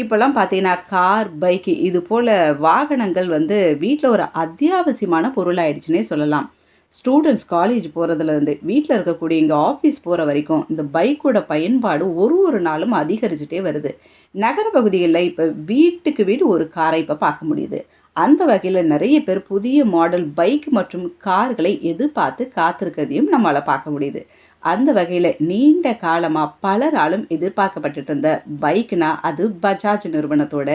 இப்போல்லாம் பார்த்தீங்கன்னா car, bike இது போல் வாகனங்கள் வந்து வீட்டில் ஒரு அத்தியாவசியமான பொருளாயிடுச்சுன்னே சொல்லலாம். ஸ்டூடெண்ட்ஸ் காலேஜ் போகிறதுலேருந்து வீட்டில் இருக்கக்கூடிய இங்கே ஆஃபீஸ் போகிற வரைக்கும், இந்த பைக்கோட பயன்பாடு ஒரு ஒரு நாளும் அதிகரிச்சுட்டே வருது. நகர பகுதிகளில் இப்போ வீட்டுக்கு வீடு ஒரு காரை இப்போ பார்க்க முடியுது. அந்த வகையில் நிறைய பேர் புதிய மாடல் பைக் மற்றும் கார்களை எதிர்பார்த்து காத்திருக்கிறதையும் நம்மளால் பார்க்க முடியுது. அந்த வகையில் நீண்ட காலமாக பலராலும் எதிர்பார்க்கப்பட்டுட்டு இருந்த பைக்னா, அது பஜாஜ் நிறுவனத்தோட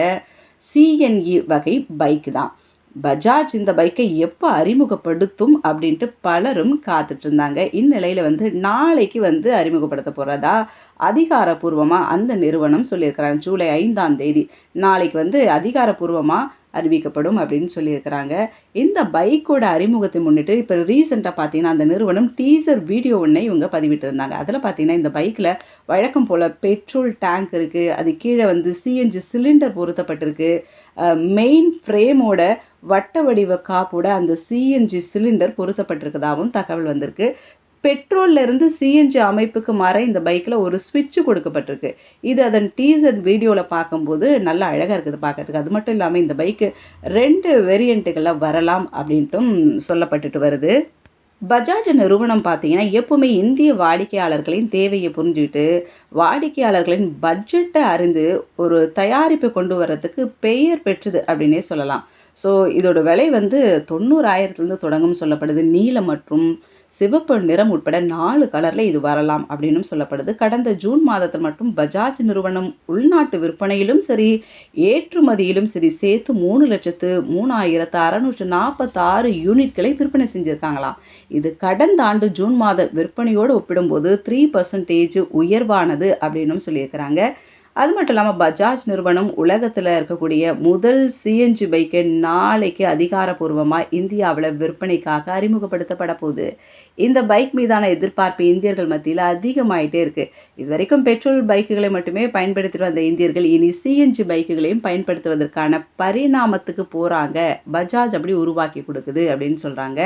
சிஎன்இ வகை பைக் தான். பஜாஜ் இந்த பைக்கை எப்போ அறிமுகப்படுத்தும் அப்படின்ட்டு பலரும் காத்துட்டு இருந்தாங்க. இந்நிலையில் வந்து நாளைக்கு வந்து அறிமுகப்படுத்த போகிறதா அதிகாரப்பூர்வமாக அந்த நிறுவனம் சொல்லியிருக்கிறாங்க. ஜூலை ஐந்தாம் தேதி. நாளைக்கு வந்து அதிகாரப்பூர்வமாக அறிவிக்கப்படும் அப்படின்னு சொல்லியிருக்கிறாங்க. இந்த பைக்கோட அறிமுகத்தை முன்னிட்டு இப்போ ரீசெண்டாக பார்த்தீங்கன்னா, அந்த நிறுவனம் டீசர் வீடியோ ஒன்றை இவங்க பதிவிட்டிருந்தாங்க. அதில் பார்த்தீங்கன்னா, இந்த பைக்கில் வழக்கம் போல் பெட்ரோல் டேங்க் இருக்குது அது கீழே வந்து சிஎன்ஜி சிலிண்டர் பொருத்தப்பட்டிருக்கு. மெயின் ஃப்ரேமோட வட்ட வடிவ காப்போட அந்த சிஎன்ஜி சிலிண்டர் பொருத்தப்பட்டிருக்கதாகவும் தகவல் வந்திருக்கு. பெட்ரோல்ல இருந்து சிஎன்ஜி அமைப்புக்கு மாற இந்த பைக்கில் ஒரு ஸ்விட்ச் கொடுக்கப்பட்டிருக்கு. இது அதன் டீசர் வீடியோவில் பார்க்கும்போது நல்லா அழகாக இருக்குது பார்க்கறதுக்கு. அது மட்டும் இல்லாமல் இந்த பைக்கு ரெண்டு வேரியண்ட்டுகளில் வரலாம் அப்படின்ட்டும் சொல்லப்பட்டுட்டு வருது. பஜாஜ் நிறுவனம் பார்த்தீங்கன்னா, எப்பவுமே இந்திய வாடிக்கையாளர்களின் தேவையை புரிஞ்சுக்கிட்டு வாடிக்கையாளர்களின் பட்ஜெட்டை அறிந்து ஒரு தயாரிப்பு கொண்டு வர்றதுக்கு பெயர் பெற்றது அப்படின்னே சொல்லலாம். ஸோ இதோட விலை வந்து 90,000லேருந்து தொடங்கும்னு சொல்லப்படுது. நீலம் மற்றும் சிவப்பு நிறம் உட்பட நாலு கலர்ல இது வரலாம் அப்படின்னும் சொல்லப்படுது. கடந்த ஜூன் மாதத்தில் மட்டும் பஜாஜ் நிறுவனம் உள்நாட்டு விற்பனையிலும் சரி, ஏற்றுமதியிலும் சரி சேர்த்து 3,03,646 யூனிட்களை விற்பனை செஞ்சுருக்காங்களாம் இது கடந்த ஆண்டு ஜூன் மாத விற்பனையோடு ஒப்பிடும்போது த்ரீ பர்சன்டேஜ் உயர்வானது அப்படின்னும் சொல்லியிருக்கிறாங்க. அது மட்டும் இல்லாமல் பஜாஜ் நிறுவனம் உலகத்தில் இருக்கக்கூடிய முதல் சிஎன்ஜி பைக்கை நாளைக்கு அதிகாரப்பூர்வமாக இந்தியாவில் விற்பனைக்காக அறிமுகப்படுத்தப்பட போகுது. இந்த பைக் மீதான எதிர்பார்ப்பு இந்தியர்கள் மத்தியில் அதிகமாயிட்டே இது இதுவரைக்கும் பெட்ரோல் பைக்குகளை மட்டுமே பயன்படுத்திட்டு வந்த இந்தியர்கள் இனி சிஎன்ஜி பைக்குகளையும் பயன்படுத்துவதற்கான பரிணாமத்துக்கு போகிறாங்க பஜாஜ் அப்படி உருவாக்கி கொடுக்குது அப்படின்னு சொல்கிறாங்க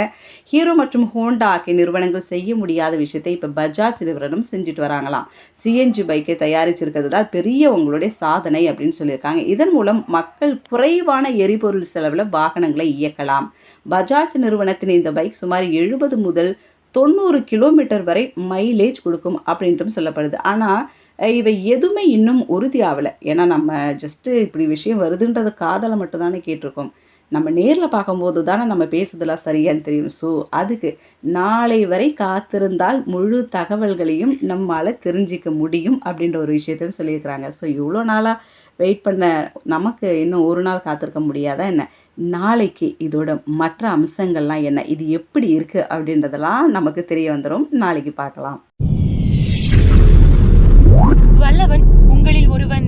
ஹீரோ மற்றும் ஹோண்டா ஆகிய நிறுவனங்கள் செய்ய முடியாத விஷயத்தை இப்போ பஜாஜ் நிறுவனம் செஞ்சுட்டு வராங்களாம். சிஎன்ஜி பைக்கை தயாரிச்சிருக்கிறது தான் பெரிய பெரியவங்களுடைய சாதனை அப்படின்னு சொல்லியிருக்காங்க. இதன் மூலம் மக்கள் குறைவான எரிபொருள் செலவில் வாகனங்களை இயக்கலாம். பஜாஜ் நிறுவனத்தின் இந்த பைக் சுமார் 70 முதல் 90 கிலோமீட்டர் வரை மைலேஜ் கொடுக்கும் அப்படின்ட்டும் சொல்லப்படுது. ஆனால் இவை எதுவுமே இன்னும் உறுதியாகலை ஏன்னா நம்ம ஜஸ்ட்டு இப்படி விஷயம் வருதுன்றத காதலை மட்டும்தானே கேட்டிருக்கோம் நம்ம நேரில் பார்க்கும்போது தானே நம்ம பேசுதெல்லாம் சரியான்னு தெரியும். ஸோ அதுக்கு நாளை வரை காத்திருந்தால் முழு தகவல்களையும் நம்மால் தெரிஞ்சுக்க முடியும் அப்படின்ற ஒரு விஷயத்தையும் சொல்லியிருக்கிறாங்க. ஸோ இவ்வளோ நாளாக வெயிட் பண்ண நமக்கு இன்னும் ஒரு நாள் காத்திருக்க முடியாதா என்ன? நாளைக்கு இதோட மற்ற அம்சங்கள்லாம் என்ன? இது எப்படி இருக்குது அப்படின்றதெல்லாம் நமக்கு தெரிய வந்துடும் நாளைக்கு பார்க்கலாம். வல்லவன் உங்களில் ஒருவன்